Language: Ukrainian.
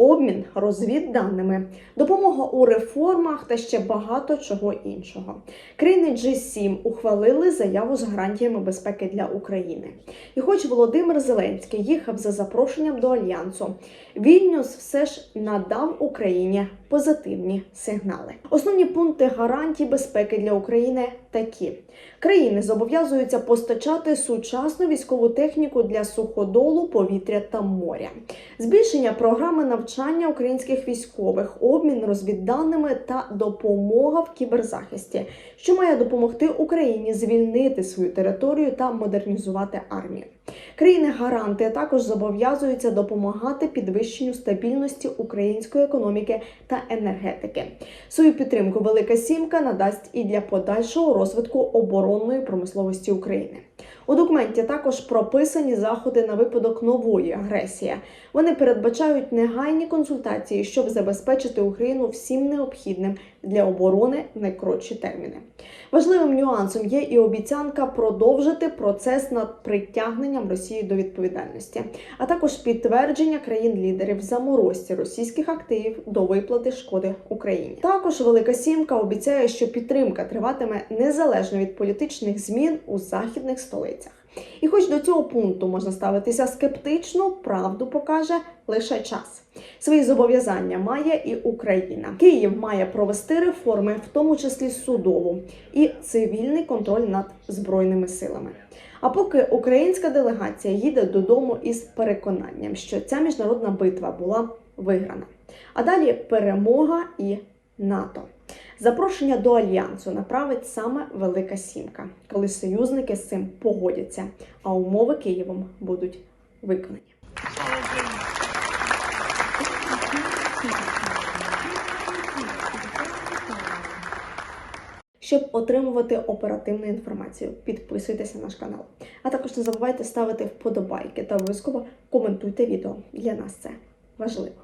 обмін розвідданими, допомога у реформах та ще багато чого іншого. Країни G7 ухвалили заяву з гарантіями безпеки для України. І хоч Володимир Зеленський їхав за запрошенням до альянсу, Вільнюс все ж надав Україні позитивні сигнали. Основні пункти гарантій безпеки для України такі: країни зобов'язуються постачати сучасну військову техніку для суходолу, повітря та моря, збільшення програми навчання українських військових, обмін розвідданими та допомога в кіберзахисті, що має допомогти Україні звільнити свою територію та модернізувати армію. Країни-гаранти також зобов'язуються допомагати підвищенню стабільності української економіки та енергетики. Свою підтримку Велика Сімка надасть і для подальшого розвитку оборонної промисловості України. У документі також прописані заходи на випадок нової агресії. Вони передбачають негайні консультації, щоб забезпечити Україну всім необхідним для оборони в найкоротші терміни. Важливим нюансом є і обіцянка продовжити процес над притягненням Росії до відповідальності, а також підтвердження країн-лідерів заморозці російських активів до виплати шкоди Україні. Також Велика Сімка обіцяє, що підтримка триватиме незалежно від політичних змін у західних столицях. І хоч до цього пункту можна ставитися скептично, правду покаже лише час. Свої зобов'язання має і Україна. Київ має провести реформи, в тому числі судову і цивільний контроль над збройними силами. А поки українська делегація їде додому із переконанням, що ця міжнародна битва була виграна. А далі перемога і НАТО. Запрошення до альянсу направить саме Велика Сімка, коли союзники з цим погодяться, а умови Києвом будуть виконані. Щоб отримувати оперативну інформацію, підписуйтеся на наш канал. А також не забувайте ставити вподобайки та обов'язково коментуйте відео. Для нас це важливо.